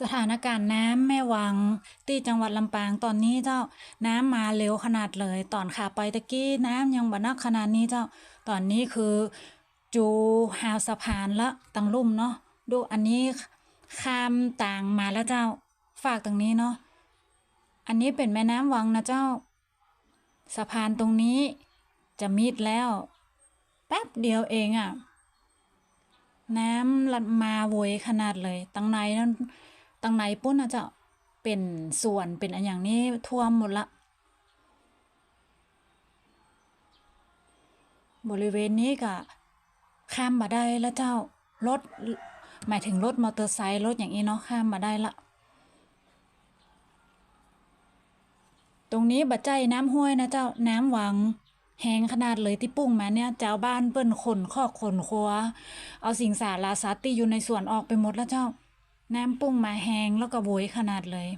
สถานการณ์น้ำแม่วัง ที่จังหวัดลำปางตอนนี้เจ้า น้ำมาเร็วขนาดเลย ตอนขาไปตะกี้น้ำยังบ่นักขนาดนี้เจ้า ตอนนี้คือจูหาวสะพานละตังลุ่มเนาะดูอันนี้ข้ามต่างมาแล้วเจ้า ฝากตรงนี้เนาะอันนี้เป็นแม่น้ำวังนะเจ้า สะพานตรงนี้จะมิดแล้ว แป๊บเดียวเองอะ่ะ น้ำลัดมาโวยขนาดเลยตังในนั้น ตังในปุ้นนะเจ้าเป็นส่วนเป็นอันอย่างนี้ท่วมหมดละ บริเวณนี้ก็ข้ามมาได้แล้วเจ้ารถหมายถึงรถมอเตอร์ไซค์รถอย่างนี้เนาะข้ามมาได้ละ ตรงนี้บัดใจน้ำห้วยนะเจ้าน้ำหวังแหงขนาดเลยที่ปุ้งมาเนี่ยเจ้าบ้านเปิ้นขนข้อขนครัว เอาสิ่งสาราสัตว์ที่อยู่ในสวนออกไปหมดแล้วเจ้า น้ำปุ้งมาแหงแล้วก็โวยขนาดเลย